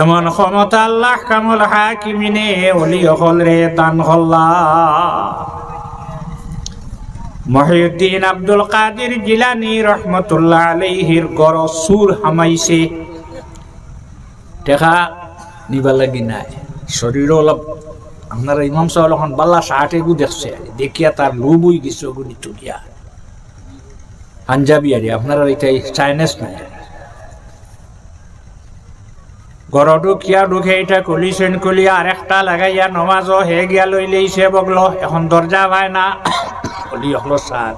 এমন ক্ষমতা আল্লাহ কামল হাকিমিনে অলি অকল রে দান হল্লা। মহিউদ্দিন আব্দুল কাদির জিলানি রহমতুল্লাহ আলাইহির গর সুর হামাইছে। দেখা নিবার লাগি নাই। শরীর অলপ, আপনারা ইমাম সাহেব এখন বাল্লা শার্টে গু দেখছে। দেখিয়া তার লোভ হয়ে গেছে ওগুলি তুলিয়া। পাঞ্জাবি আরে, আপনারা এটাই চাইনিজ নাই গরডু কিয়া ঢুকে এটা কলিছেন কলিয়া আর একটা লাগাইয়া নমাজও হে গিয়া লইলেই সে বগলো। এখন দরজা পায় না। কলি হলো সার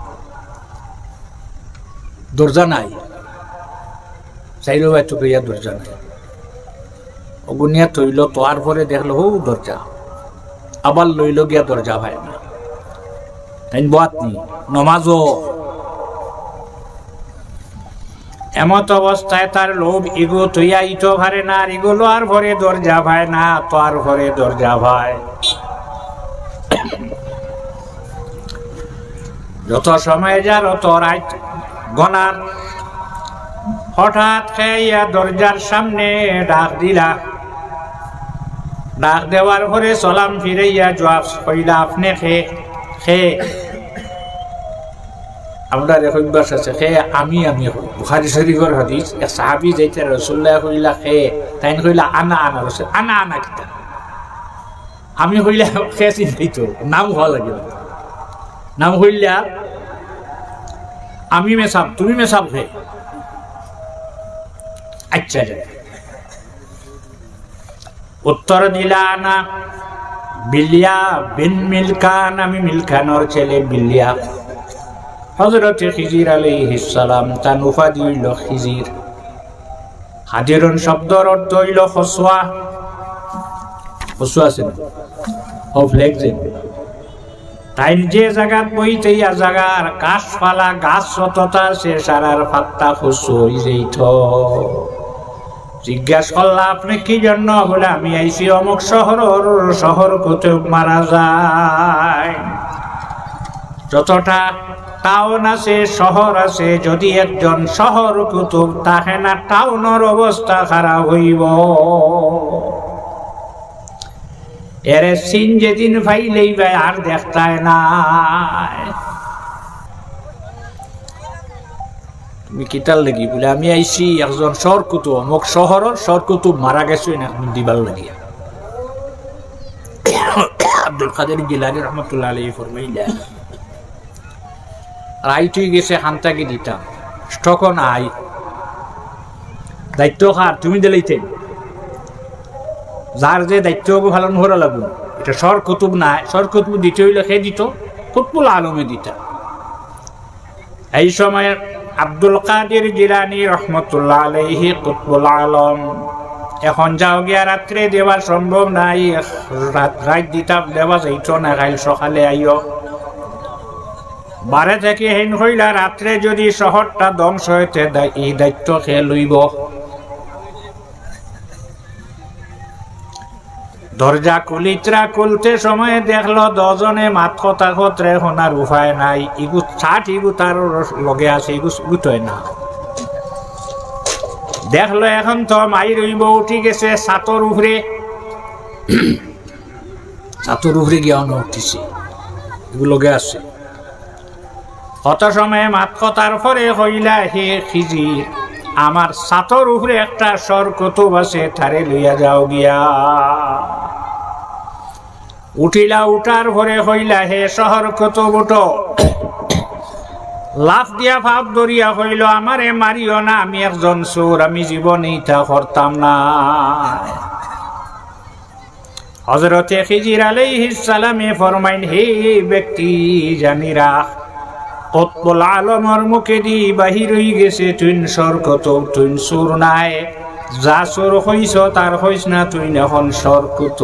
দরজা নাই। চাইলেও এত কইয়া দরজা নাই। অগুনিয়া তৈল তোয়ার পরে দেখল হো দরজা আবার লইল গিয়া দরজা পায় না। বাত নি। নমাজও এমত অবস্থায় তার লোভ ইগো তুইয়া ইটো ভারে না আর ইগো আর ভরে দরজা ভাই না তো আর ভরে দরজা ভাই যত সময় যার অত রাত গনার। হঠাৎ খেয়া দরজার সামনে ডাক দিলা। ডাক দেওয়ার পরে সলাম ফিরাইয়া জবাব কইলা আপনি খে খে। আমরা রেখবাস আছে খে আমি আমি বুখারি শরীফর হাদিস, এক সাহাবি যাইতে রসুল্লাহ কইলা খে তাই কইলা, আনা আনা, রসুল আনা আনা কিতা? আমি কইলা খে চিন্তাইতো, নাম হওয়া লাগিল নাম কইলা আমি মেসাব, তুমি মেসাব খে আচ্ছা যাই উত্তর দিলা না, বিলিয়া বিন মিলকান, আমি মিলখানোর ছেলে বিলিয়া। হজরত খিজির আলাইহিস সালাম তান উপাধি হইল খিজির। হাজিরন শব্দর অর্থ হইল হসুয়া হসুয়া আছে অফ লেগজেন তাই যে জায়গাত বইতে ইয়া গাছপালা গাছ সততা সে সারার পাত্তা হসু হই যেইঠ জিজ্ঞাসা করলা, আপনি কি জন্য বলে আমি আইসি অমুক শহর শহর কোথাও মারা যায়? যতটা টাউন আছে, শহর আছে, যদি একজন শহর কুতুব, তাহে না টাউনের অবস্থা খারাপ হইব। এরে সিন যেদিন ফাইলেই ভাই আর দেখতায় না তুমি কিতার লাগি বলে, আমি আইছি একজন শহর কুতুব, অমুক শহরের শহর কুতুব মারা গেছে না দিবার লাগিয়া। আব্দুল কাদের জিলানি রহমতুল্লাহ আলী ফরমাইলা। রাইট হয়ে গেছে হান্তাকে দিতাম স্টকও নাই। দায়িত্ব খার তুমি দিলেইতে যার যে দায়িত্ব পালন করা লাগবে। এটা সর কুতুব নাই। সর কুতুব দিতে হইলে সে দিত। কুতুবুল আলমে দিতা। এই সময় আব্দুল কাদের জিলানি রহমতুল্লাহ আলহি কুতুবুল আলম। এখন যাও গিয়া রাত্রে দেওয়া সম্ভব নাই রাত দিতাম দেওয়া যাইত না কাল সকালে আইও বারে থেকে হেন হইলা, রাত্রে যদি শহরটা ধ্বংস হইতে এই দায়িত্ব খেয়ে লইব? দরজা কুলিত্রা কুলতে সময় দেখল দজনে মাত কথা কত্রে শোনার উপায় নাই। ইগু ছাট ইগু তার লগে আছে, ইগু গুতয় না। দেখল এখন তো মাই রইব, উঠি গেছে সাতর উপরে সাতর উপরে গিয়া উঠিছে। এগুলো লগে আছে। কত সময় মাত কথার পরে হইলা হে খিজি আমার সাতর উপরে একটা সর কতুব আছে, তারে লইয়া যাও গিয়া। উঠিলা, উঠার পরে হইলা হে শহর কতুব উঠো। লাফ দিয়া ভাব দরিয়া হইল, আমারে মারিও না, আমি একজন চোর, আমি জীবনে ইটা করতাম না। হজরতে খিজির আলাইহিস সালামে ফরমাইন, হে ব্যক্তি, জানি রাখ। কতবল আলমর মুখে দি বাহির হয়ে গেছে তুই সরকত তুই সুর নাই। যা সুর হইছ, তার হইস না তুই এখন সরকত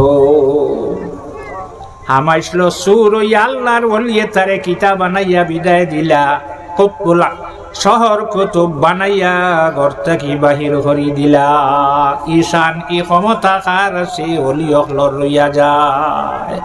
হামাইছিল সুর ওই আল্লাহর বলিয়ে তারে কিতা বানাইয়া বিদায় দিলা। কতবল শহর কত বানাইয়া ঘরটা কি বাহির করি দিলা। ঈশান কি ক্ষমতা কার, সে হলি অকল রইয়া যায়।